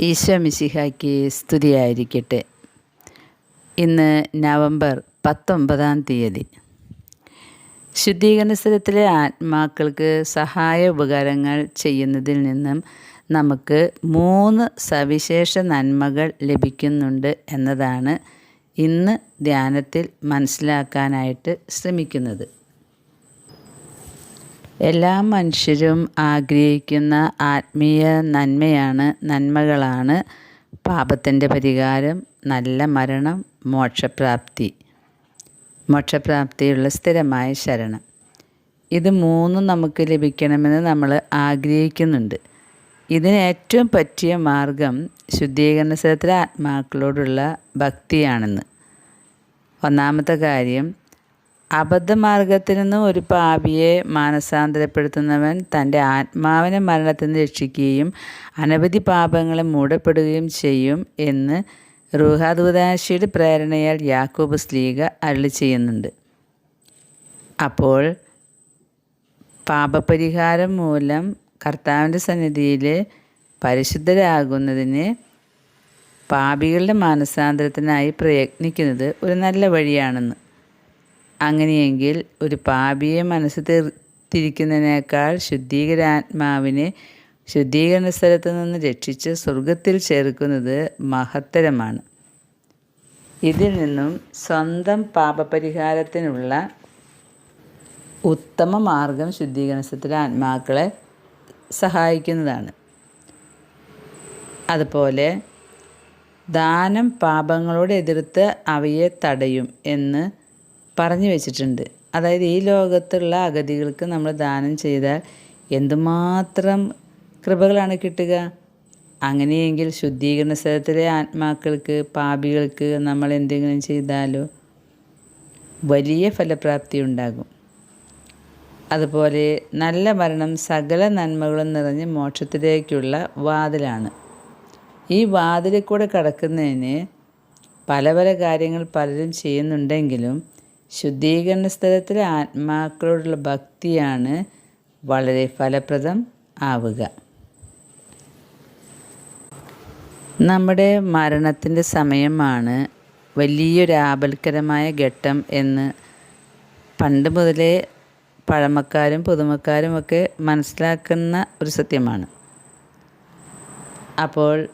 ഈശോ മിശിഹായ്ക്ക് സ്തുതിയായിരിക്കട്ടെ. ഇന്ന് നവംബർ പത്തൊമ്പതാം തീയതി. ശുദ്ധീകരണ സ്ഥലത്തിലെ ആത്മാക്കൾക്ക് സഹായ ഉപകാരങ്ങൾ ചെയ്യുന്നതിൽ നിന്നും നമുക്ക് മൂന്ന് സവിശേഷ നന്മകൾ ലഭിക്കുന്നുണ്ട് എന്നതാണ് ഇന്ന് ധ്യാനത്തിൽ മനസ്സിലാക്കാനായിട്ട് ശ്രമിക്കുന്നത്. എല്ലാ മനുഷ്യരും ആഗ്രഹിക്കുന്ന ആത്മീയ നന്മയാണ് നന്മകളാണ്. പാപത്തിന്റെ പരിഹാരം നല്ല മരണം മോക്ഷപ്രാപ്തി. മോക്ഷപ്രാപ്തിയുള്ള സ്ഥിരമായ ശരണം. ഇത് മൂന്നും നമുക്ക് ലഭിക്കണമെന്ന് നമ്മൾ ആഗ്രഹിക്കുന്നുണ്ട്. ഇതിന് ഏറ്റവും പറ്റിയ മാർഗം ശുദ്ധീകരണ സ്ഥലത്തിലെ ആത്മാക്കളോടുള്ള ഭക്തിയാണെന്ന്. ഒന്നാമത്തെ കാര്യം അബദ്ധമാർഗത്തിൽ നിന്നും ഒരു പാപിയെ മാനസാന്തരപ്പെടുത്തുന്നവൻ തന്റെ ആത്മാവിനെ മരണത്തിൽ നിന്ന് രക്ഷിക്കുകയും അനവധി പാപങ്ങളെ മൂടപ്പെടുകയും ചെയ്യും എന്ന് റൂഹാദൂതാശിയുടെ പ്രേരണയാൽ യാക്കോബ് സ്ലീഗ അരളി ചെയ്യുന്നുണ്ട്. അപ്പോൾ പാപപരിഹാരം മൂലം കർത്താവിന്റെ സന്നിധിയിൽ പരിശുദ്ധരാകുന്നതിന് പാപികളുടെ മാനസാന്തരത്തിനായി പ്രയത്നിക്കുന്നത് ഒരു നല്ല വഴിയാണെന്ന്. അങ്ങനെയെങ്കിൽ ഒരു പാപിയെ മനസ്സ് തിരിക്കുന്നതിനേക്കാൾ ശുദ്ധീകരാത്മാവിനെ ശുദ്ധീകരണ സ്ഥലത്ത് നിന്ന് രക്ഷിച്ച് സ്വർഗത്തിൽ ചേർക്കുന്നത് മഹത്തരമാണ്. ഇതിൽ നിന്നും സ്വന്തം പാപപരിഹാരത്തിനുള്ള ഉത്തമ മാർഗം ശുദ്ധീകരണത്തിലെ ആത്മാക്കളെ സഹായിക്കുന്നതാണ്. അതുപോലെ ദാനം പാപങ്ങളോട് എതിർത്ത് അവയെ തടയും എന്ന് പറഞ്ഞു വെച്ചിട്ടുണ്ട്. അതായത് ഈ ലോകത്തുള്ള അഗതികൾക്ക് നമ്മൾ ദാനം ചെയ്താൽ എന്തുമാത്രം കൃപകളാണ് കിട്ടുക? അങ്ങനെയെങ്കിൽ ശുദ്ധീകരണ സ്ഥലത്തിലെ ആത്മാക്കൾക്ക് പാപികൾക്ക് നമ്മൾ എന്തെങ്കിലും ചെയ്താലോ വലിയ ഫലപ്രാപ്തി ഉണ്ടാകും. അതുപോലെ നല്ല മരണം സകല നന്മകളും നിറഞ്ഞ് മോക്ഷത്തിലേക്കുള്ള വാതിലാണ്. ഈ വാതിലിൽ കൂടെ കടക്കുന്നതിന് പല പല കാര്യങ്ങൾ പലരും ചെയ്യുന്നുണ്ടെങ്കിലും ശുദ്ധീകരണ സ്ഥലത്തിലെ ആത്മാക്കളോടുള്ള ഭക്തിയാണ് വളരെ ഫലപ്രദം ആവുക. നമ്മുടെ മരണത്തിന്റെ സമയമാണ് വലിയൊരു ആപൽക്കരമായ ഘട്ടം എന്ന് പണ്ട് മുതലേ പഴമക്കാരും പുതുമക്കാരും ഒക്കെ മനസ്സിലാക്കുന്ന ഒരു സത്യമാണ്. അപ്പോൾ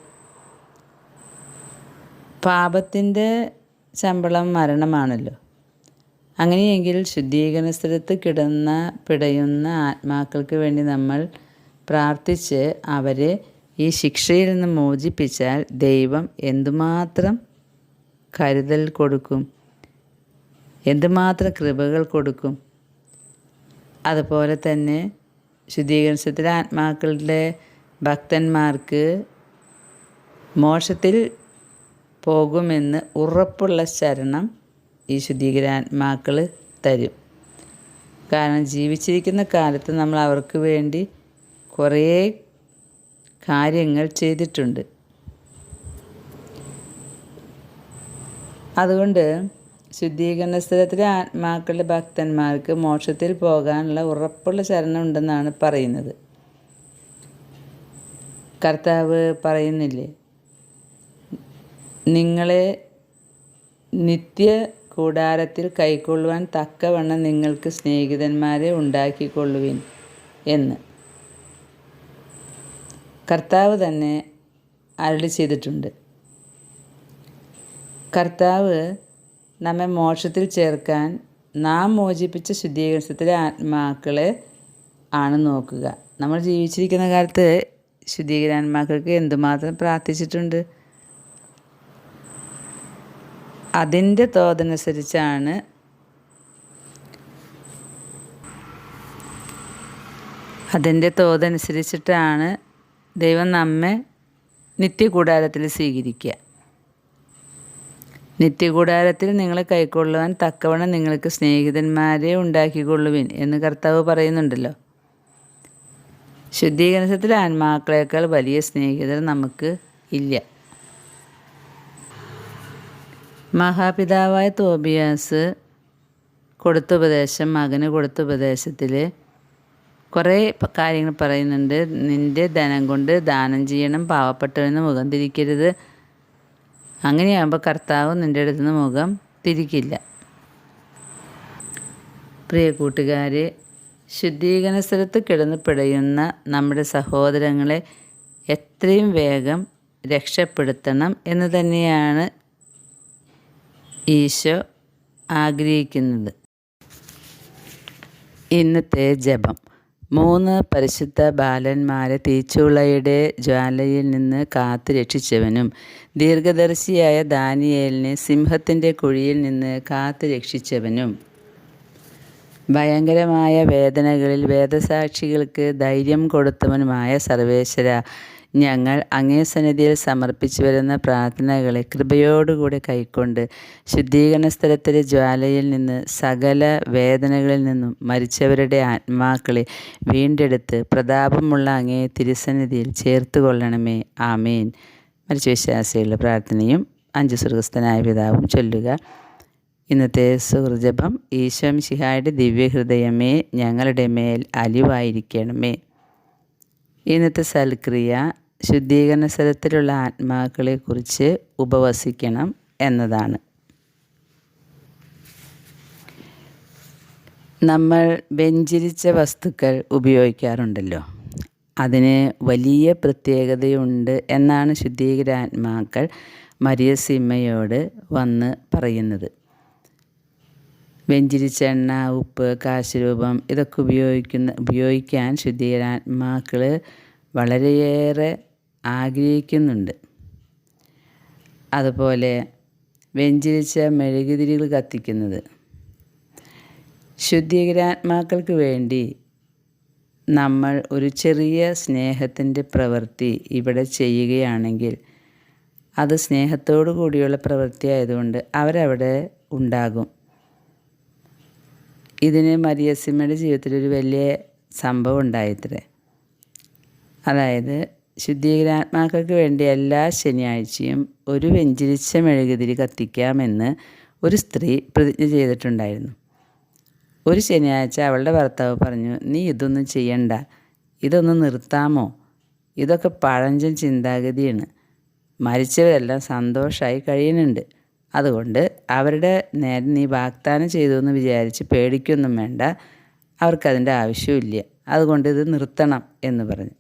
പാപത്തിന്റെ ശമ്പളം മരണമാണല്ലോ. അങ്ങനെയെങ്കിൽ ശുദ്ധീകരണ സ്ഥലത്ത് കിടന്ന പിടയുന്ന ആത്മാക്കൾക്ക് വേണ്ടി നമ്മൾ പ്രാർത്ഥിച്ച് അവരെ ഈ ശിക്ഷയിൽ നിന്ന് മോചിപ്പിച്ചാൽ ദൈവം എന്തുമാത്രം കരുതൽ കൊടുക്കും എന്തുമാത്രം കൃപകൾ കൊടുക്കും. അതുപോലെ തന്നെ ശുദ്ധീകരണത്തിലെ ആത്മാക്കളുടെ ഭക്തന്മാർക്ക് മോക്ഷത്തിൽ പോകുമെന്ന് ഉറപ്പുള്ള ശരണം ഈ ശുദ്ധീകരാത്മാക്കൾ തരും. കാരണം ജീവിച്ചിരിക്കുന്ന കാലത്ത് നമ്മൾ അവർക്ക് വേണ്ടി കുറേ കാര്യങ്ങൾ ചെയ്തിട്ടുണ്ട്. അതുകൊണ്ട് ശുദ്ധീകരണ സ്ഥലത്തിലെ ആത്മാക്കളുടെ ഭക്തന്മാർക്ക് മോക്ഷത്തിൽ പോകാനുള്ള ഉറപ്പുള്ള ശരണം ഉണ്ടെന്നാണ് പറയുന്നത്. കർത്താവ് പറയുന്നില്ലേ നിങ്ങളെ നിത്യ കൂടാരത്തിൽ കൈക്കൊള്ളുവാൻ തക്കവണ്ണം നിങ്ങൾക്ക് സ്നേഹിതന്മാരെ ഉണ്ടാക്കിക്കൊള്ളുവിൻ എന്ന്. കർത്താവ് തന്നെ അരളി ചെയ്തിട്ടുണ്ട്. കർത്താവ് നമ്മെ മോക്ഷത്തിൽ ചേർക്കാൻ നാം മോചിപ്പിച്ച ശുദ്ധീകരണത്തിലെ ആത്മാക്കളെ ആണ് നോക്കുക. നമ്മൾ ജീവിച്ചിരിക്കുന്ന കാലത്ത് ശുദ്ധീകരാത്മാക്കൾക്ക് എന്തുമാത്രം പ്രാർത്ഥിച്ചിട്ടുണ്ട്? അതിന്റെ തോതനുസരിച്ചാണ് അതിന്റെ തോതനുസരിച്ചിട്ടാണ് ദൈവം നമ്മെ നിത്യകൂടാരത്തിൽ സ്വീകരിക്കുക. നിത്യകൂടാരത്തിൽ നിങ്ങളെ കൈക്കൊള്ളുവാൻ തക്കവണ്ണം നിങ്ങൾക്ക് സ്നേഹിതന്മാരെ ഉണ്ടാക്കിക്കൊള്ളുവിൻ എന്ന് കർത്താവ് പറയുന്നുണ്ടല്ലോ. ശുദ്ധീകരണത്തിൽ ആത്മാക്കളേക്കാൾ വലിയ സ്നേഹിതർ നമുക്ക് ഇല്ല. മഹാപിതാവായ തോബിയാസ് കൊടുത്ത ഉപദേശം മകന് കൊടുത്ത ഉപദേശത്തിൽ കുറേ കാര്യങ്ങൾ പറയുന്നുണ്ട്. നിന്റെ ധനം കൊണ്ട് ദാനം ചെയ്യണം. പാവപ്പെട്ടവന് മുഖം തിരിക്കരുത്. അങ്ങനെയാകുമ്പോൾ കർത്താവ് നിന്റെ അടുത്ത് നിന്ന് മുഖം തിരിക്കില്ല. പ്രിയ കൂട്ടുകാരെ ശുദ്ധീകരണ സ്ഥലത്ത് കിടന്ന് പിടയുന്ന നമ്മുടെ സഹോദരങ്ങളെ എത്രയും വേഗം രക്ഷപ്പെടുത്തണം എന്ന് തന്നെയാണ് ഈശോ ആഗ്രഹിക്കുന്നത്. ഇന്നത്തെ ജപം. മൂന്ന് പരിശുദ്ധ ബാലന്മാരെ തീച്ചുളയുടെ ജ്വാലയിൽ നിന്ന് കാത്തു രക്ഷിച്ചവനും ദീർഘദർശിയായ ദാനിയേലിനെ സിംഹത്തിന്റെ കുഴിയിൽ നിന്ന് കാത്തു രക്ഷിച്ചവനും. ഭയങ്കരമായ വേദനകളിൽ വേദസാക്ഷികൾക്ക് ധൈര്യം കൊടുത്തവനുമായ സർവേശ്വര ഞങ്ങൾ അങ്ങേ സന്നിധിയിൽ സമർപ്പിച്ചു വരുന്ന പ്രാർത്ഥനകളെ കൃപയോടുകൂടി കൈക്കൊണ്ട് ശുദ്ധീകരണ സ്ഥലത്തിലെ ജ്വാലയിൽ നിന്ന് സകല വേദനകളിൽ നിന്നും മരിച്ചവരുടെ ആത്മാക്കളെ വീണ്ടെടുത്ത് പ്രതാപമുള്ള അങ്ങേ തിരുസന്നിധിയിൽ ചേർത്ത് കൊള്ളണമേ ആമേൻ. മരിച്ച വിശ്വാസികളുടെ പ്രാർത്ഥനയും അഞ്ചു സ്വർഗസ്ഥനായ പിതാവും ചൊല്ലുക. ഇന്നത്തെ സുഹൃജപം ഈശ്വം ശിഹായുടെ ദിവ്യഹൃദയമേ ഞങ്ങളുടെ മേൽ അലിവായിരിക്കണമേ. ഇന്നത്തെ സൽക്രിയ ശുദ്ധീകരണ സ്ഥലത്തിലുള്ള ആത്മാക്കളെക്കുറിച്ച് ഉപവസിക്കണം എന്നതാണ്. നമ്മൾ വെഞ്ചിരിച്ച വസ്തുക്കൾ ഉപയോഗിക്കാറുണ്ടല്ലോ. അതിന് വലിയ പ്രത്യേകതയുണ്ട് എന്നാണ് ശുദ്ധീകരാത്മാക്കൾ മരിയ സിമ്മയോട് വന്ന് പറയുന്നത്. വെഞ്ചിരിച്ച എണ്ണ ഉപ്പ് കാശുരൂപം ഇതൊക്കെ ഉപയോഗിക്കുന്ന ഉപയോഗിക്കാൻ ശുദ്ധീകരാത്മാക്കൾ വളരെയേറെ ആഗ്രഹിക്കുന്നുണ്ട്. അതുപോലെ വെഞ്ചിരിച്ച മെഴുകുതിരികൾ കത്തിക്കുന്നത്. ശുദ്ധീകരാത്മാക്കൾക്ക് വേണ്ടി നമ്മൾ ഒരു ചെറിയ സ്നേഹത്തിന്റെ പ്രവൃത്തി ഇവിടെ ചെയ്യുകയാണെങ്കിൽ അത് സ്നേഹത്തോടു കൂടിയുള്ള പ്രവൃത്തി ആയതുകൊണ്ട് അവരവിടെ ഉണ്ടാകും. ഇതിന് മരിയസിമ്മയുടെ ജീവിതത്തിൽ ഒരു വലിയ സംഭവം ഉണ്ടായിത്രേ. അതായത് ശുദ്ധീകരാത്മാക്കൾക്ക് വേണ്ടി എല്ലാ ശനിയാഴ്ചയും ഒരു വെഞ്ചിരിച്ച മെഴുകുതിരി കത്തിക്കാമെന്ന് ഒരു സ്ത്രീ പ്രതിജ്ഞ ചെയ്തിട്ടുണ്ടായിരുന്നു. ഒരു ശനിയാഴ്ച അവളുടെ ഭർത്താവ് പറഞ്ഞു നീ ഇതൊന്നും ചെയ്യണ്ട. ഇതൊന്ന് നിർത്താമോ? ഇതൊക്കെ പഴഞ്ചൻ ചിന്താഗതിയാണ്. മരിച്ചവരെല്ലാം സന്തോഷമായി കഴിയുന്നുണ്ട്. അതുകൊണ്ട് അവരുടെ നേരെ നീ വാഗ്ദാനം ചെയ്തു എന്ന് വിചാരിച്ച് പേടിക്കൊന്നും വേണ്ട. അവർക്കതിന്റെ ആവശ്യമില്ല അതുകൊണ്ട് ഇത് നിർത്തണം എന്ന് പറഞ്ഞു.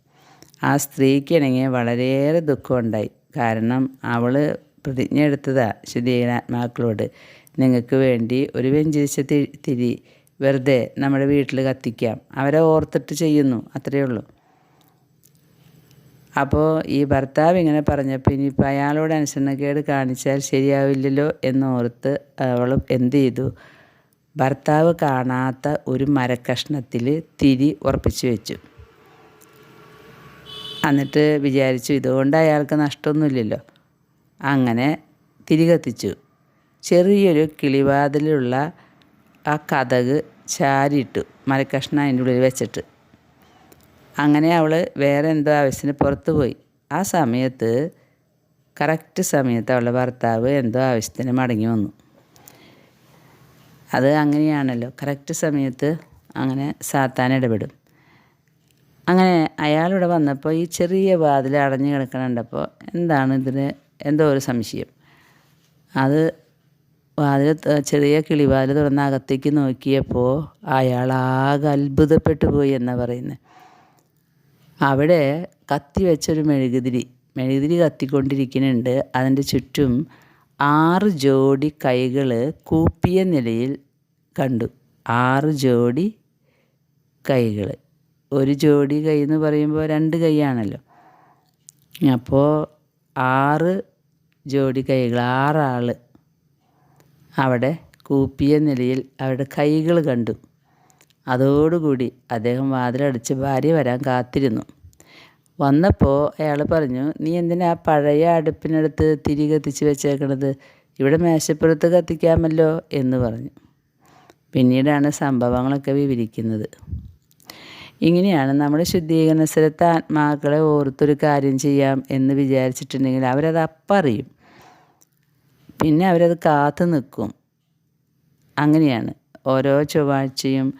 ആ സ്ത്രീക്കാണെങ്കിൽ വളരെയേറെ ദുഃഖമുണ്ടായി. കാരണം അവൾ പ്രതിജ്ഞ എടുത്തതാ ശുദ്ധീകരാത്മാക്കളോട് നിങ്ങൾക്ക് വേണ്ടി ഒരു വെഞ്ചരിച്ച തിരി വെറുതെ നമ്മുടെ വീട്ടിൽ കത്തിക്കാം. അവരെ ഓർത്തിട്ട് ചെയ്യുന്നു. അത്രയേ ഉള്ളൂ. അപ്പോൾ ഈ ഭർത്താവ് ഇങ്ങനെ പറഞ്ഞപ്പോൾ ഇനിയിപ്പോൾ അയാളോട് അനുസരണക്കേട് കാണിച്ചാൽ ശരിയാവില്ലല്ലോ എന്നോർത്ത് അവൾ എന്ത് ചെയ്തു? ഭർത്താവ് കാണാത്ത ഒരു മരക്കഷ്ണത്തിൽ തിരി ഉറപ്പിച്ചു വെച്ചു. എന്നിട്ട് വിചാരിച്ചു ഇതുകൊണ്ട് അയാൾക്ക് നഷ്ടമൊന്നുമില്ലല്ലോ. അങ്ങനെ തിരികത്തിച്ചു. ചെറിയൊരു കിളിവാതിലുള്ള ആ കഥക് ചാരിയിട്ടു മരക്കഷ്ണം അതിന്റെ ഉള്ളിൽ വെച്ചിട്ട്. അങ്ങനെ അവൾ വേറെ എന്തോ ആവശ്യത്തിന് പുറത്ത് പോയി. ആ സമയത്ത് കറക്റ്റ് സമയത്ത് അവളുടെ ഭർത്താവ് എന്തോ ആവശ്യത്തിന് മടങ്ങി വന്നു. അത് അങ്ങനെയാണല്ലോ. കറക്റ്റ് സമയത്ത് അങ്ങനെ സാത്താൻ ഇടപെടും. അങ്ങനെ അയാളിവിടെ വന്നപ്പോൾ ഈ ചെറിയ വാതിൽ അടഞ്ഞു കിടക്കണുണ്ടപ്പോൾ എന്താണ് ഇതിന് എന്തോ ഒരു സംശയം. അത് വാതിൽ ചെറിയ കിളിവാതിൽ തുറന്ന് അകത്തേക്ക് നോക്കിയപ്പോൾ അയാൾ ആകെ അത്ഭുതപ്പെട്ടു പോയി എന്നാണ് പറയുന്നത് അവിടെ കത്തി വെച്ചൊരു മെഴുകുതിരി മെഴുകുതിരി കത്തിക്കൊണ്ടിരിക്കുന്നുണ്ട്. അതിന്റെ ചുറ്റും ആറ് ജോഡി കൈകൾ കൂപ്പിയ നിലയിൽ കണ്ടു. ആറ് ജോഡി കൈകൾ ഒരു ജോഡി കൈ എന്ന് പറയുമ്പോൾ രണ്ട് കൈയാണല്ലോ. അപ്പോൾ ആറ് ജോഡി കൈകൾ ആറാൾ അവിടെ കൂപ്പിയ നിലയിൽ അവരുടെ കൈകൾ കണ്ടു. അതോടുകൂടി അദ്ദേഹം വാതിലടച്ച് ഭാര്യ വരാൻ കാത്തിരുന്നു. വന്നപ്പോൾ അയാൾ പറഞ്ഞു നീ എന്തിനാ പഴയ അടുപ്പിനടുത്ത് തിരി കത്തിച്ച് വെച്ചേക്കണത്? ഇവിടെ മേശപ്പുറത്ത് കത്തിക്കാമല്ലോ എന്ന് പറഞ്ഞു. പിന്നീടാണ് സംഭവങ്ങളൊക്കെ വിവരിക്കുന്നത്. ഇങ്ങനെയാണ് നമ്മൾ ശുദ്ധീകരണ സ്ഥലത്ത് ആത്മാക്കളെ ഓർത്തൊരു കാര്യം ചെയ്യാം എന്ന് വിചാരിച്ചിട്ടുണ്ടെങ്കിൽ അവരത് അപ്പറിയും. പിന്നെ അവരത് കാത്തു നിൽക്കും. അങ്ങനെയാണ് ഓരോ ചൊവ്വാഴ്ചയും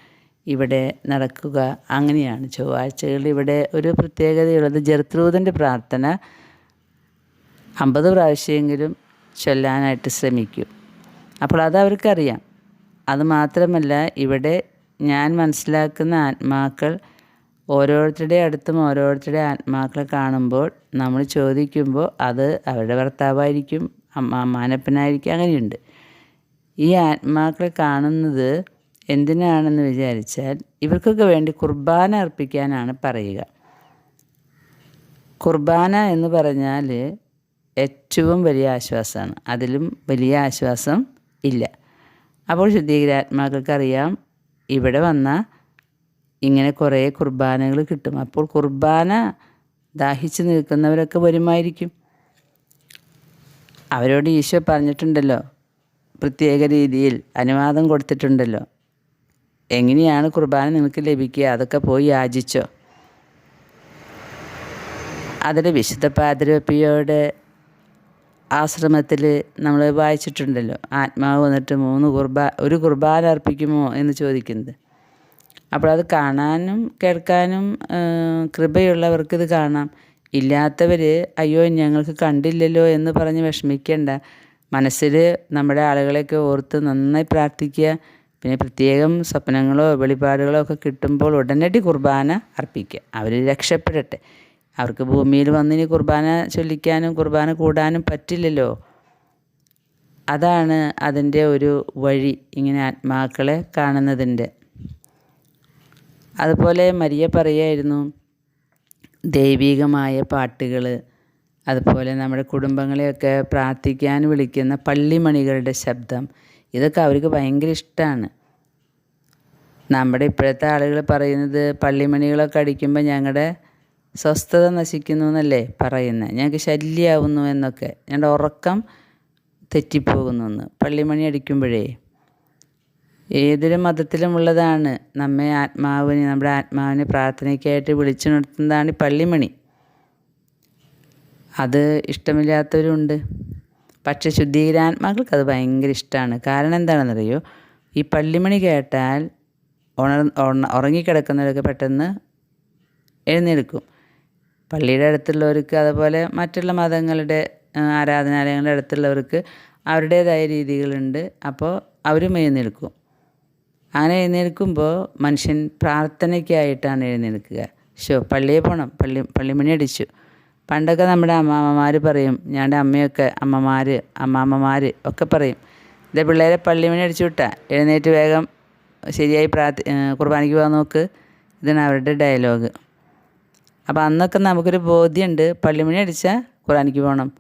ഇവിടെ നടക്കുക. അങ്ങനെയാണ് ചൊവ്വാഴ്ചകളിൽ ഇവിടെ ഒരു പ്രത്യേകതയുള്ളത് ജർത്രൂതന്റെ പ്രാർത്ഥന. അമ്പത് പ്രാവശ്യമെങ്കിലും ചൊല്ലാനായിട്ട് ശ്രമിക്കും. അപ്പോൾ അത് അവർക്കറിയാം. അത് മാത്രമല്ല ഇവിടെ ഞാൻ മനസ്സിലാക്കുന്ന ആത്മാക്കൾ ഓരോരുത്തരുടെ അടുത്തും ഓരോരുത്തരുടെ ആത്മാക്കളെ കാണുമ്പോൾ നമ്മൾ ചോദിക്കുമ്പോൾ അത് അവരുടെ ഭർത്താവായിരിക്കും അമ്മ അമ്മാനപ്പനായിരിക്കും അങ്ങനെയുണ്ട്. ഈ ആത്മാക്കളെ കാണുന്നത് എന്തിനാണെന്ന് വിചാരിച്ചാൽ ഇവർക്കൊക്കെ വേണ്ടി കുർബാന അർപ്പിക്കാനാണ് പറയുക. കുർബാന എന്ന് പറഞ്ഞാൽ ഏറ്റവും വലിയ ആശ്വാസമാണ്. അതിലും വലിയ ആശ്വാസം ഇല്ല. അപ്പോൾ ശുദ്ധീകരാത്മാക്കൾക്കറിയാം ഇവിടെ വന്ന ഇങ്ങനെ കുറേ കുർബാനകൾ കിട്ടും. അപ്പോൾ കുർബാന ദാഹിച്ച് നിൽക്കുന്നവരൊക്കെ വരുമായിരിക്കും. അവരോട് ഈശോ പറഞ്ഞിട്ടുണ്ടല്ലോ പ്രത്യേക രീതിയിൽ അനുവാദം കൊടുത്തിട്ടുണ്ടല്ലോ. എങ്ങനെയാണ് കുർബാന നിങ്ങൾക്ക് ലഭിക്കുക? അതൊക്കെ പോയി യാചിച്ചോ? അതിൽ വിശുദ്ധ പാതിരപ്പിയോടെ ആശ്രമത്തിൽ നമ്മൾ വായിച്ചിട്ടുണ്ടല്ലോ. ആത്മാവ് വന്നിട്ട് മൂന്ന് കുർബാ ഒരു കുർബാന അർപ്പിക്കുമോ എന്ന് ചോദിക്കുന്നത്. അപ്പോൾ അത് കാണാനും കേൾക്കാനും കൃപയുള്ളവർക്ക് ഇത് കാണാം. ഇല്ലാത്തവർ അയ്യോ ഞങ്ങൾക്ക് കണ്ടില്ലല്ലോ എന്ന് പറഞ്ഞ് വിഷമിക്കേണ്ട. മനസ്സിൽ നമ്മുടെ ആളുകളെയൊക്കെ ഓർത്ത് നന്നായി പ്രാർത്ഥിക്കുക. പിന്നെ പ്രത്യേകം സ്വപ്നങ്ങളോ വെളിപാടുകളോ ഒക്കെ കിട്ടുമ്പോൾ ഉടനടി കുർബാന അർപ്പിക്കുക. അവർ രക്ഷപ്പെടട്ടെ. അവർക്ക് ഭൂമിയിൽ വന്നിനി കുർബാന ചൊല്ലിക്കാനും കുർബാന കൂടാനും പറ്റില്ലല്ലോ. അതാണ് അതിന്റെ ഒരു വഴി ഇങ്ങനെ ആത്മാക്കളെ കാണുന്നതിന്റെ. അതുപോലെ മരിയ പറയായിരുന്നു ദൈവികമായ പാട്ടുകൾ അതുപോലെ നമ്മുടെ കുടുംബങ്ങളെയൊക്കെ പ്രാർത്ഥിക്കാൻ വിളിക്കുന്ന പള്ളിമണികളുടെ ശബ്ദം ഇതൊക്കെ അവർക്ക് ഭയങ്കര ഇഷ്ടമാണ്. നമ്മുടെ ഇപ്പോഴത്തെ ആളുകൾ പറയുന്നത് പള്ളിമണികളൊക്കെ അടിക്കുമ്പോൾ ഞങ്ങളുടെ സ്വസ്ഥത നശിക്കുന്നു എന്നല്ലേ പറയുന്നത് ഞങ്ങൾക്ക് ശല്യമാവുന്നു എന്നൊക്കെ. ഞങ്ങളുടെ ഉറക്കം തെറ്റിപ്പോകുന്നു എന്ന് പള്ളിമണി അടിക്കുമ്പോഴേ. ഏതൊരു മതത്തിലുമുള്ളതാണ്. നമ്മെ ആത്മാവിനെ നമ്മുടെ ആത്മാവിനെ പ്രാർത്ഥനയ്ക്കായിട്ട് വിളിച്ചു നിർത്തുന്നതാണ് ഈ പള്ളിമണി. അത് ഇഷ്ടമില്ലാത്തവരുണ്ട്. പക്ഷെ ശുദ്ധീകരാത്മാക്കൾക്ക് അത് ഭയങ്കര ഇഷ്ടമാണ് കാരണം എന്താണെന്നറിയോ? ഈ പള്ളിമണി കേട്ടാൽ ഉണർ ഉറങ്ങിക്കിടക്കുന്നവരൊക്കെ പെട്ടെന്ന് എഴുന്നേൽക്കും. പള്ളിയുടെ അടുത്തുള്ളവർക്ക് അതുപോലെ മറ്റുള്ള മതങ്ങളുടെ ആരാധനാലയങ്ങളുടെ അടുത്തുള്ളവർക്ക് അവരുടേതായ രീതികളുണ്ട്. അപ്പോൾ അവരും എഴുന്നേൽക്കും. അങ്ങനെ എഴുന്നേൽക്കുമ്പോൾ മനുഷ്യൻ പ്രാർത്ഥനയ്ക്കായിട്ടാണ് എഴുന്നേൽക്കുക. ഷോ പള്ളിയിൽ പോകണം പള്ളി പള്ളിമണി അടിച്ചു. പണ്ടൊക്കെ നമ്മുടെ അമ്മാമ്മമാർ പറയും ഞങ്ങളുടെ അമ്മയൊക്കെ അമ്മമാർ അമ്മാമ്മമാർ ഒക്കെ പറയും ഇതേ പിള്ളേരെ പള്ളിമണി അടിച്ചു വിട്ടാ. എഴുന്നേറ്റ് വേഗം ശരിയായി പ്രാർത്ഥി കുർബാനയ്ക്ക് പോകാൻ നോക്ക്. ഇതാണ് അവരുടെ ഡയലോഗ്. അപ്പോൾ അന്നൊക്കെ നമുക്കൊരു ബോധ്യമുണ്ട് പള്ളിമണി അടിച്ചാൽ ഖുറാനിക്ക് പോകണം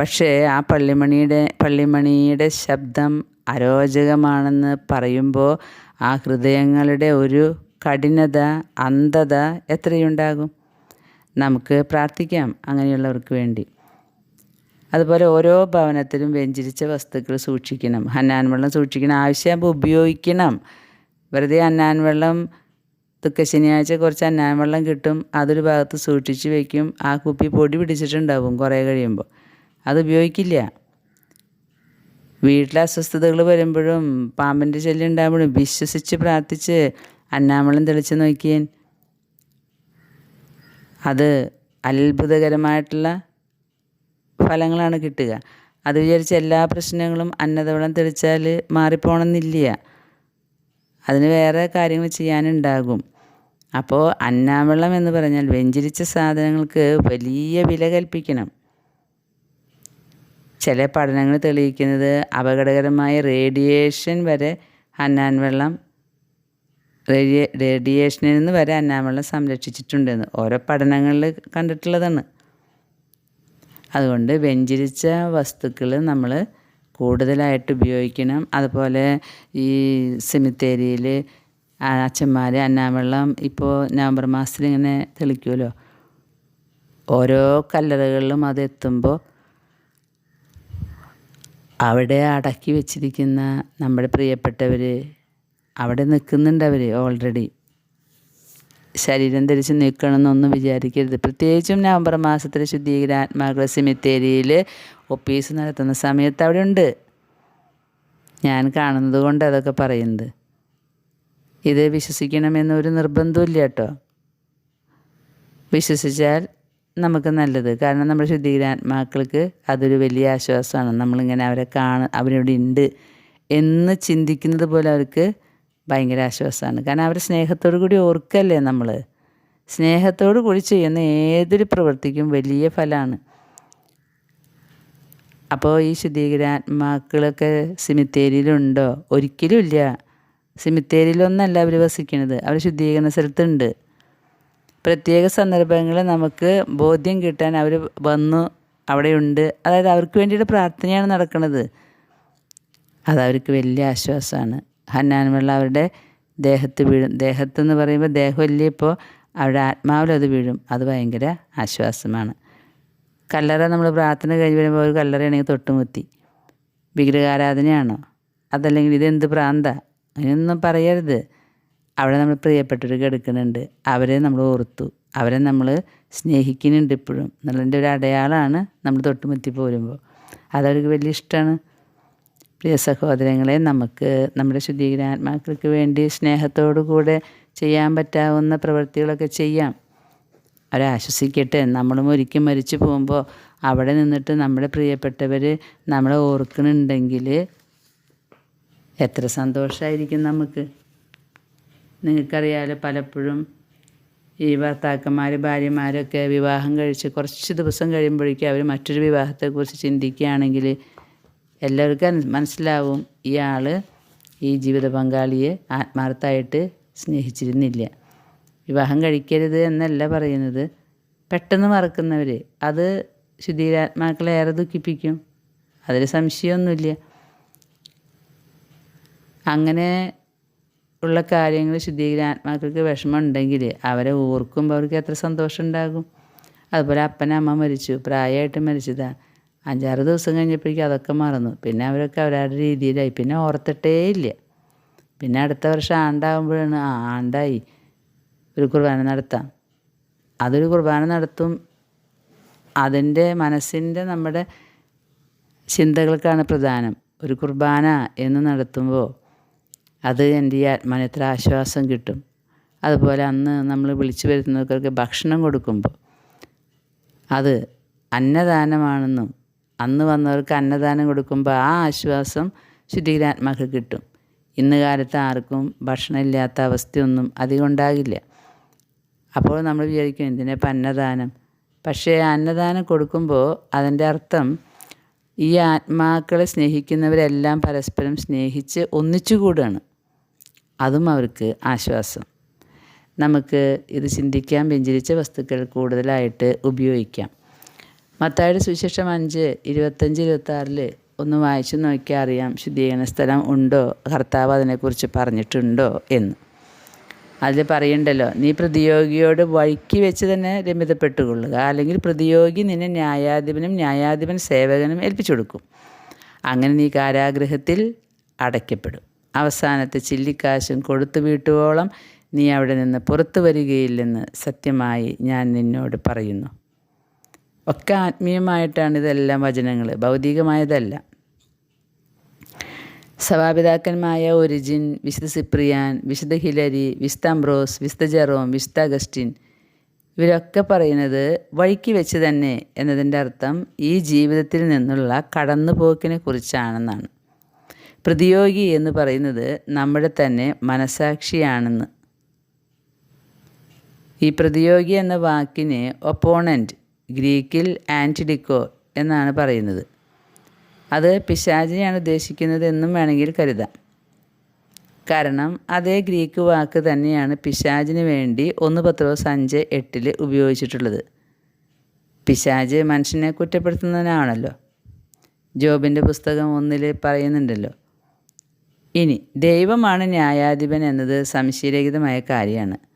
പക്ഷേ ആ പള്ളിമണിയുടെ പള്ളിമണിയുടെ ശബ്ദം അരോചകമാണെന്ന് പറയുമ്പോൾ ആ ഹൃദയങ്ങളുടെ ഒരു കഠിനത അന്ധത എത്രയുണ്ടാകും? നമുക്ക് പ്രാർത്ഥിക്കാം അങ്ങനെയുള്ളവർക്ക് വേണ്ടി. അതുപോലെ ഓരോ ഭവനത്തിലും വ്യഞ്ചരിച്ച വസ്തുക്കൾ സൂക്ഷിക്കണം. ഹന്നാൻ വെള്ളം സൂക്ഷിക്കണം ആവശ്യമാകുമ്പോൾ ഉപയോഗിക്കണം. വെറുതെ അന്നാൻ വെള്ളം ദുഃഖ ശനിയാഴ്ച കുറച്ച് അന്നായം വെള്ളം കിട്ടും അതൊരു ഭാഗത്ത് സൂക്ഷിച്ച് വയ്ക്കും ആ കുപ്പി പൊടി പിടിച്ചിട്ടുണ്ടാവും കുറേ കഴിയുമ്പോൾ. അത് ഉപയോഗിക്കില്ല. വീട്ടിലെ അസ്വസ്ഥതകൾ വരുമ്പോഴും പാമ്പിന്റെ ശല്യം ഉണ്ടാകുമ്പോഴും വിശ്വസിച്ച് പ്രാർത്ഥിച്ച് അന്നാമളം തെളിച്ച് നോക്കിയേൻ. അത് അത്ഭുതകരമായിട്ടുള്ള ഫലങ്ങളാണ് കിട്ടുക. അത് വിചാരിച്ച് എല്ലാ പ്രശ്നങ്ങളും അന്നതവളം തെളിച്ചാൽ മാറിപ്പോണമെന്നില്ല അതിന് വേറെ കാര്യങ്ങൾ ചെയ്യാനുണ്ടാകും. അപ്പോൾ അന്നാവെള്ളം എന്ന് പറഞ്ഞാൽ വെഞ്ചരിച്ച സാധനങ്ങൾക്ക് വലിയ വില കൽപ്പിക്കണം. ചില പഠനങ്ങൾ തെളിയിക്കുന്നത് അപകടകരമായ റേഡിയേഷൻ വരെ അന്നാൻ വെള്ളം റേഡിയേ റേഡിയേഷനിൽ നിന്ന് വരെ അന്നാൻ വെള്ളം സംരക്ഷിച്ചിട്ടുണ്ടെന്ന് ഓരോ പഠനങ്ങളിൽ കണ്ടിട്ടുള്ളതാണ്. അതുകൊണ്ട് വെഞ്ചരിച്ച വസ്തുക്കൾ നമ്മൾ കൂടുതലായിട്ട് ഉപയോഗിക്കണം. അതുപോലെ ഈ സെമിത്തേരിയിൽ അച്ഛന്മാർ അന്നാവെള്ളം ഇപ്പോൾ നവംബർ മാസത്തിൽ ഇങ്ങനെ തെളിക്കുമല്ലോ ഓരോ കല്ലറകളിലും അത് എത്തുമ്പോൾ അവിടെ അടക്കി വെച്ചിരിക്കുന്ന നമ്മുടെ പ്രിയപ്പെട്ടവർ അവിടെ നിൽക്കുന്നുണ്ട് അവർ ഓൾറെഡി ശരീരം ധരിച്ച് നിൽക്കണമെന്നൊന്നും വിചാരിക്കരുത്. പ്രത്യേകിച്ചും നവംബർ മാസത്തിലെ ശുദ്ധീകര ശുദ്ധീകരാത്മാക്കളെ സിമിത്തേരിയിൽ ഒപ്പീസ് നടത്തുന്ന സമയത്ത് അവിടെ ഉണ്ട് ഞാൻ കാണുന്നത് കൊണ്ട് അതൊക്കെ പറയുന്നത്. ഇത് വിശ്വസിക്കണമെന്നൊരു നിർബന്ധമില്ല കേട്ടോ. വിശ്വസിച്ചാൽ നമുക്ക് നല്ലത്. കാരണം നമ്മുടെ ശുദ്ധീകരാത്മാക്കൾക്ക് അതൊരു വലിയ ആശ്വാസമാണ്. നമ്മളിങ്ങനെ അവരെ കാണ അവരവിടെ ഉണ്ട് എന്ന് ചിന്തിക്കുന്നത് പോലെ അവർക്ക് ഭയങ്കര ആശ്വാസമാണ്. കാരണം അവരെ സ്നേഹത്തോടു കൂടി ഓർക്കല്ലേ നമ്മൾ സ്നേഹത്തോടു കൂടി ചെയ്യുന്ന ഏതൊരു പ്രവൃത്തിക്കും വലിയ ഫലമാണ്. അപ്പോൾ ഈ ശുദ്ധീകരാത്മാക്കളൊക്കെ സിമിത്തേരിയിലുണ്ടോ? ഒരിക്കലും ഇല്ല സിമിത്തേരിയിലൊന്നല്ല അവർ വസിക്കുന്നത്. അവർ ശുദ്ധീകരണ സ്ഥലത്തുണ്ട്. പ്രത്യേക സന്ദർഭങ്ങളിൽ നമുക്ക് ബോധ്യം കിട്ടാൻ അവർ വന്നു അവിടെയുണ്ട്. അതായത് അവർക്ക് വേണ്ടിയിട്ട് പ്രാർത്ഥനയാണ് നടക്കുന്നത്. അതവർക്ക് വലിയ ആശ്വാസമാണ്. ഹന്നാൻ വെള്ളം അവരുടെ ദേഹത്ത് വീഴും. ദേഹത്തെന്ന് പറയുമ്പോൾ ദേഹമല്ലേ ഇപ്പോൾ അവരുടെ ആത്മാവിൽ അത് വീഴും. അത് ഭയങ്കര ആശ്വാസമാണ്. കല്ലറ നമ്മൾ പ്രാർത്ഥന കഴിഞ്ഞ് വരുമ്പോൾ ഒരു കല്ലറയാണെങ്കിൽ തൊട്ടുമുത്തി വിഗ്രഹാരാധനയാണോ? അതല്ലെങ്കിൽ ഇതെന്ത് പ്രാന്ത? അങ്ങനെയൊന്നും പറയരുത്. അവിടെ നമ്മൾ പ്രിയപ്പെട്ടവർ കിടക്കുന്നുണ്ട്. അവരെ നമ്മൾ ഓർത്തു. അവരെ നമ്മൾ സ്നേഹിക്കുന്നുണ്ട് ഇപ്പോഴും. എന്നുള്ളതിന്റെ ഒരു അടയാളമാണ് നമ്മൾ തൊട്ടുമുത്തി പോരുമ്പോൾ. അതവർക്ക് വലിയ ഇഷ്ടമാണ്. പ്രിയ സഹോദരങ്ങളെ നമുക്ക് നമ്മുടെ ശുദ്ധീകരാത്മാക്കൾക്ക് വേണ്ടി സ്നേഹത്തോടു കൂടെ ചെയ്യാൻ പറ്റാവുന്ന പ്രവൃത്തികളൊക്കെ ചെയ്യാം. അവരെ ആശ്വസിക്കട്ടെ നമ്മളും ഒരിക്കൽ മരിച്ചു പോകുമ്പോൾ അവിടെ നിന്നിട്ട് നമ്മുടെ പ്രിയപ്പെട്ടവർ നമ്മളെ ഓർക്കണുണ്ടെങ്കിൽ എത്ര സന്തോഷമായിരിക്കും നമുക്ക്. നിങ്ങൾക്കറിയാലോ പലപ്പോഴും ഈ ഭർത്താക്കന്മാർ ഭാര്യമാരൊക്കെ വിവാഹം കഴിച്ച് കുറച്ച് ദിവസം കഴിയുമ്പോഴേക്കും അവർ മറ്റൊരു വിവാഹത്തെക്കുറിച്ച് ചിന്തിക്കുകയാണെങ്കിൽ എല്ലാവർക്കും മനസ്സിലാവും. ഇയാൾ ഈ ജീവിത പങ്കാളിയെ ആത്മാർത്ഥമായിട്ട് സ്നേഹിച്ചിരുന്നില്ല. വിവാഹം കഴിക്കരുത് എന്നല്ല പറയുന്നത്. പെട്ടെന്ന് മറക്കുന്നവർ അത് ശുദ്ധീരാത്മാക്കളെ ഏറെ ദുഃഖിപ്പിക്കും. അതിൽ സംശയമൊന്നുമില്ല. അങ്ങനെ ഉള്ള കാര്യങ്ങൾ ശുദ്ധീരാത്മാക്കൾക്ക് വിഷമം ഉണ്ടെങ്കിൽ അവരെ ഓർക്കുമ്പോൾ അവർക്ക് എത്ര സന്തോഷം ഉണ്ടാകും അതുപോലെ അപ്പനമ്മ മരിച്ചു. പ്രായമായിട്ട് മരിച്ചതാ. അഞ്ചാറ് ദിവസം കഴിഞ്ഞപ്പോഴേക്കും അതൊക്കെ മറന്നു. പിന്നെ അവരൊക്കെ അവരുടെ രീതിയിലായി. പിന്നെ ഓർത്തിട്ടേ ഇല്ല. പിന്നെ അടുത്ത വർഷം ആണ്ടാകുമ്പോഴാണ് ആ ആണ്ടായി. ഒരു കുർബാന നടത്താം. അതൊരു കുർബാന നടത്തും. അതിന്റെ മനസ്സിന്റെ നമ്മുടെ ചിന്തകൾക്കാണ് പ്രധാനം. ഒരു കുർബാന എന്ന് നടത്തുമ്പോൾ അത് എന്റെ ഈ ആത്മാവിന് എത്ര ആശ്വാസം കിട്ടും. അതുപോലെ അന്ന് നമ്മൾ വിളിച്ചു വരുന്നവർക്കൊക്കെ ഭക്ഷണം കൊടുക്കുമ്പോൾ അത് അന്നദാനമാണെന്നും അന്ന് വന്നവർക്ക് അന്നദാനം കൊടുക്കുമ്പോൾ ആ ആശ്വാസം ശുദ്ധീരാത്മാക്ക് കിട്ടും. ഇന്ന് കാലത്ത് ആർക്കും ഭക്ഷണം ഇല്ലാത്ത അവസ്ഥയൊന്നും അധികം ഉണ്ടാകില്ല അപ്പോൾ നമ്മൾ വിചാരിക്കും എന്തിനെ അന്നദാനം? പക്ഷേ അന്നദാനം കൊടുക്കുമ്പോൾ അതിന്റെ അർത്ഥം ഈ ആത്മാക്കളെ സ്നേഹിക്കുന്നവരെല്ലാം പരസ്പരം സ്നേഹിച്ച് ഒന്നിച്ചു കൂടുകയാണ്. അതും അവർക്ക് ആശ്വാസം. നമുക്ക് ഇത് ചിന്തിക്കാൻ വ്യഞ്ചരിച്ച വസ്തുക്കൾ കൂടുതലായിട്ട് ഉപയോഗിക്കാം. മത്തായുടെ സുവിശേഷം അഞ്ച് ഇരുപത്തഞ്ച് ഇരുപത്താറിൽ ഒന്ന് വായിച്ചു നോക്കിയാൽ അറിയാം ശുദ്ധീകരണ സ്ഥലം ഉണ്ടോ? കർത്താവ് അതിനെക്കുറിച്ച് പറഞ്ഞിട്ടുണ്ടോ എന്ന്. അതിൽ പറയണ്ടല്ലോ നീ പ്രതിയോഗിയോട് വഴിക്ക് വെച്ച് തന്നെ രമിതപ്പെട്ടുകൊള്ളുക അല്ലെങ്കിൽ പ്രതിയോഗി നിന്നെ ന്യായാധിപനും ന്യായാധിപൻ സേവകനും ഏൽപ്പിച്ചു കൊടുക്കും. അങ്ങനെ നീ കാരാഗ്രഹത്തിൽ അടയ്ക്കപ്പെടും. അവസാനത്തെ ചില്ലിക്കാശും കൊടുത്തു വീട്ടുവോളം നീ അവിടെ നിന്ന് പുറത്തു വരികയില്ലെന്ന് സത്യമായി ഞാൻ നിന്നോട് പറയുന്നു. ഒക്കെ ആത്മീയമായിട്ടാണ് ഇതെല്ലാം വചനങ്ങൾ ഭൗതികമായതല്ല. സഭാപിതാക്കന്മായ ഒരിജിൻ വിശുദ്ധ സിപ്രിയാൻ വിശുദ്ധ ഹിലരി വിശുദ്ധ അംബ്രോസ് വിശുദ്ധ ജെറോം വിശുദ്ധ അഗസ്റ്റിൻ ഇവരൊക്കെ പറയുന്നത് വഴിക്ക് വെച്ച് തന്നെ എന്നതിന്റെ അർത്ഥം ഈ ജീവിതത്തിൽ നിന്നുള്ള കടന്നുപോക്കിനെ കുറിച്ചാണെന്നാണ്. പ്രതിയോഗി എന്ന് പറയുന്നത് നമ്മുടെ തന്നെ മനസാക്ഷിയാണെന്ന്. ഈ പ്രതിയോഗി എന്ന വാക്കിനെ ഒപ്പോണന്റ് ഗ്രീക്കിൽ ആന്റിഡിക്കോ എന്നാണ് പറയുന്നത്. അത് പിശാചിനെയാണ് ഉദ്ദേശിക്കുന്നത് എന്നും വേണമെങ്കിൽ കരുതാം. കാരണം അതേ ഗ്രീക്ക് വാക്ക് തന്നെയാണ് പിശാചിന് വേണ്ടി ഒന്ന് പത്രോസ് അഞ്ച് എട്ടിൽ ഉപയോഗിച്ചിട്ടുള്ളത്. പിശാജ് മനുഷ്യനെ കുറ്റപ്പെടുത്തുന്നതിനാണല്ലോ ജോബിന്റെ പുസ്തകം ഒന്നിൽ പറയുന്നുണ്ടല്ലോ. ഇനി ദൈവമാണ് ന്യായാധിപൻ എന്നത് സംശയരഹിതമായ കാര്യമാണ്.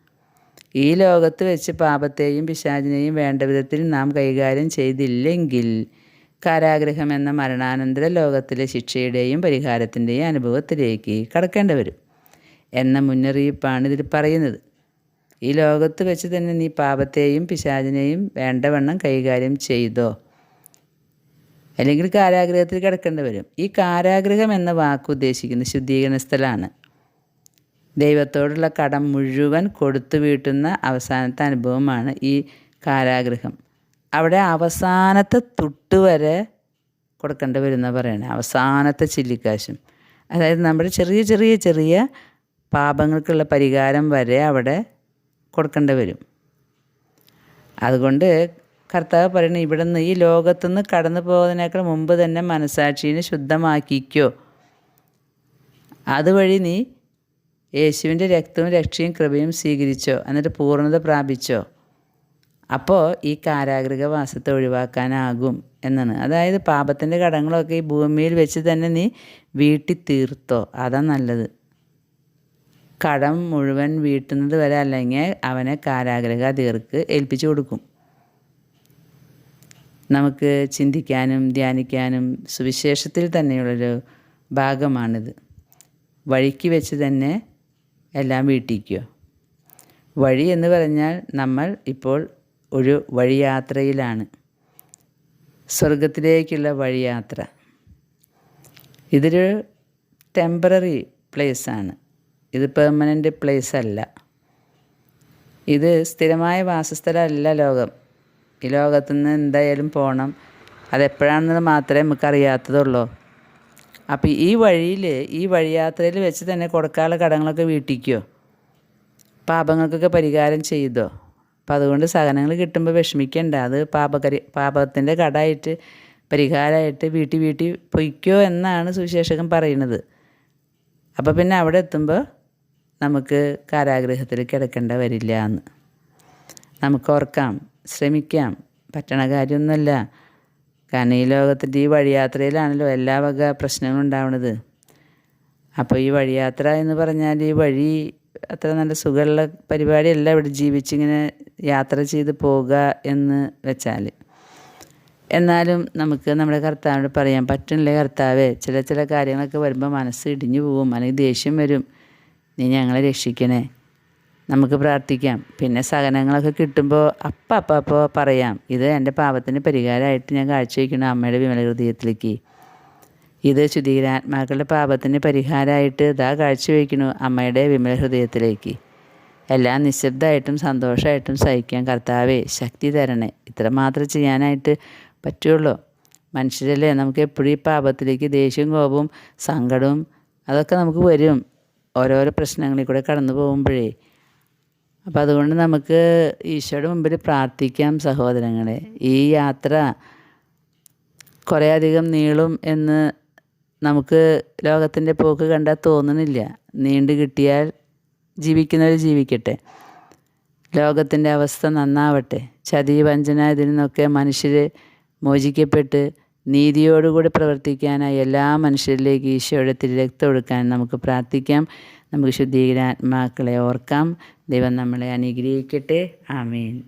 ഈ ലോകത്ത് വെച്ച് പാപത്തെയും പിശാചിനെയും വേണ്ട വിധത്തിൽ നാം കൈകാര്യം ചെയ്തില്ലെങ്കിൽ കാരാഗ്രഹം എന്ന മരണാനന്തര ലോകത്തിലെ ശിക്ഷയുടെയും പരിഹാരത്തിന്റെയും അനുഭവത്തിലേക്ക് കടക്കേണ്ടി വരും എന്ന മുന്നറിയിപ്പാണ് ഇതിൽ പറയുന്നത്. ഈ ലോകത്ത് വെച്ച് തന്നെ നീ പാപത്തെയും പിശാചിനെയും വേണ്ടവണ്ണം കൈകാര്യം ചെയ്തോ? അല്ലെങ്കിൽ കാരാഗ്രഹത്തിൽ കിടക്കേണ്ടി വരും. ഈ കാരാഗ്രഹം എന്ന വാക്ക് ഉദ്ദേശിക്കുന്ന ശുദ്ധീകരണ സ്ഥലമാണ്. ദൈവത്തോടുള്ള കടം മുഴുവൻ കൊടുത്തു വീട്ടുന്ന അവസാനത്തെ അനുഭവമാണ് ഈ കാരാഗ്രഹം. അവിടെ അവസാനത്തെ തുട്ട് വരെ കൊടുക്കേണ്ടി വരുന്ന പറയണേ അവസാനത്തെ ചില്ലിക്കാശും. അതായത് നമ്മുടെ ചെറിയ ചെറിയ ചെറിയ പാപങ്ങൾക്കുള്ള പരിഹാരം വരെ അവിടെ കൊടുക്കേണ്ടി വരും. അതുകൊണ്ട് കർത്താവ് പറയുന്നത് ഇവിടെ നിന്ന് ഈ ലോകത്തുനിന്ന് കടന്നു പോകുന്നതിനേക്കാൾ മുമ്പ് തന്നെ മനസാക്ഷിനെ ശുദ്ധമാക്കിക്കോ. അതുവഴി നീ യേശുവിന്റെ രക്തവും രക്ഷയും കൃപയും സ്വീകരിച്ചോ എന്നിട്ട് പൂർണത പ്രാപിച്ചോ. അപ്പോൾ ഈ കാരാഗ്രഹവാസത്തെ ഒഴിവാക്കാനാകും എന്നാണ്. അതായത് പാപത്തിന്റെ കടങ്ങളൊക്കെ ഈ ഭൂമിയിൽ വെച്ച് തന്നെ നീ വീട്ടി തീർത്തോ. അതാ നല്ലത്. കടം മുഴുവൻ വീട്ടുന്നത് വരെ അല്ലെങ്കിൽ അവനെ കാരാഗ്രഹ തീർക്ക് ഏൽപ്പിച്ചു കൊടുക്കും. നമുക്ക് ചിന്തിക്കാനും ധ്യാനിക്കാനും സുവിശേഷത്തിൽ തന്നെയുള്ളൊരു ഭാഗമാണിത്. വഴിക്ക് വെച്ച് തന്നെ എല്ലാം വീട്ടിക്കുക. വഴി എന്ന് പറഞ്ഞാൽ നമ്മൾ ഇപ്പോൾ ഒരു വഴിയാത്രയിലാണ്. സ്വർഗത്തിലേക്കുള്ള വഴിയാത്ര. ഇതൊരു ടെമ്പററി പ്ലേസാണ് ഇത് പെർമനന്റ് പ്ലേസ് അല്ല. ഇത് സ്ഥിരമായ വാസസ്ഥലമല്ല ലോകം. ഈ ലോകത്തുനിന്ന് എന്തായാലും പോകണം അതെപ്പോഴാണെന്നത് മാത്രമേ നമുക്ക് അറിയാത്തതുള്ളൂ അപ്പോൾ ഈ വഴിയിൽ ഈ വഴിയാത്രയിൽ വെച്ച് തന്നെ കൊടുക്കാനുള്ള കടങ്ങളൊക്കെ വീട്ടിക്കോ? പാപങ്ങൾക്കൊക്കെ പരിഹാരം ചെയ്തോ? അപ്പം അതുകൊണ്ട് സഹനങ്ങൾ കിട്ടുമ്പോൾ വിഷമിക്കേണ്ട. അത് പാപകരി പാപത്തിന്റെ കടമായിട്ട് പരിഹാരമായിട്ട് വീട്ടിൽ വീട്ടിൽ പൊയ്ക്കോ എന്നാണ് സുവിശേഷകൻ പറയുന്നത്. അപ്പോൾ പിന്നെ അവിടെ എത്തുമ്പോൾ നമുക്ക് കാരാഗ്രഹത്തിൽ കിടക്കേണ്ട വരില്ല എന്ന്. നമുക്ക് ഓർക്കാം ശ്രമിക്കാം. പറ്റണ കാര്യമൊന്നുമല്ല. കാരണം ഈ ലോകത്തിന്റെ ഈ വഴിയാത്രയിലാണല്ലോ എല്ലാ വക പ്രശ്നങ്ങളും ഉണ്ടാവുന്നത് അപ്പോൾ ഈ വഴിയാത്ര എന്ന് പറഞ്ഞാൽ ഈ വഴി അത്ര നല്ല സുഖമുള്ള പരിപാടിയല്ല ഇവിടെ ജീവിച്ചിങ്ങനെ യാത്ര ചെയ്ത് പോവുക എന്ന് വെച്ചാൽ. എന്നാലും നമുക്ക് നമ്മുടെ കർത്താവിനോട് പറയാം പറ്റുന്നില്ലേ? കർത്താവേ ചില ചില കാര്യങ്ങളൊക്കെ വരുമ്പോൾ മനസ്സ് ഇടിഞ്ഞു പോവും അല്ലെങ്കിൽ ദേഷ്യം വരും. നീ ഞങ്ങളെ രക്ഷിക്കണേ. നമുക്ക് പ്രാർത്ഥിക്കാം. പിന്നെ സഹനങ്ങളൊക്കെ കിട്ടുമ്പോൾ അപ്പം അപ്പം അപ്പോൾ പറയാം. ഇത് എന്റെ പാപത്തിന് പരിഹാരമായിട്ട് ഞാൻ കാഴ്ചവെക്കണം അമ്മയുടെ വിമല ഹൃദയത്തിലേക്ക് ഇത് ശുദ്ധീരാത്മാക്കളുടെ പാപത്തിന് പരിഹാരമായിട്ട് ഇതാ കാഴ്ചവെക്കണു അമ്മയുടെ വിമല ഹൃദയത്തിലേക്ക് എല്ലാം നിശബ്ദമായിട്ടും സന്തോഷമായിട്ടും സഹിക്കാൻ കർത്താവേ ശക്തി തരണേ. ഇത്ര മാത്രം ചെയ്യാനായിട്ട് പറ്റുള്ളൂ. മനുഷ്യരല്ലേ നമുക്ക് എപ്പോഴും ഈ പാപത്തിലേക്ക് ദേഷ്യവും കോപവും സങ്കടവും അതൊക്കെ നമുക്ക് വരും. ഓരോരോ പ്രശ്നങ്ങളിൽ കൂടെ കടന്നു പോകുമ്പോഴേ അപ്പം അതുകൊണ്ട് നമുക്ക് ഈശോയുടെ മുമ്പിൽ പ്രാർത്ഥിക്കാം സഹോദരങ്ങളെ. ഈ യാത്ര കുറേ അധികം നീളും എന്ന് നമുക്ക് ലോകത്തിന്റെ പോക്ക് കണ്ടാൽ തോന്നുന്നില്ല നീണ്ടു കിട്ടിയാൽ ജീവിക്കുന്നവർ ജീവിക്കട്ടെ. ലോകത്തിന്റെ അവസ്ഥ നന്നാവട്ടെ. ചതി വഞ്ചന ഇതിൽ നിന്നൊക്കെ മനുഷ്യർ മോചിക്കപ്പെട്ട് നീതിയോടുകൂടി പ്രവർത്തിക്കാനായി എല്ലാ മനുഷ്യരിലേക്ക് ഈശോയുടെ തിരുരക്തം കൊടുക്കാൻ നമുക്ക് പ്രാർത്ഥിക്കാം. നമുക്ക് ശുദ്ധീകരാത്മാക്കളെ ഓർക്കാം. ദൈവം നമ്മളെ അനുഗ്രഹിക്കട്ടെ. ആമീൻ.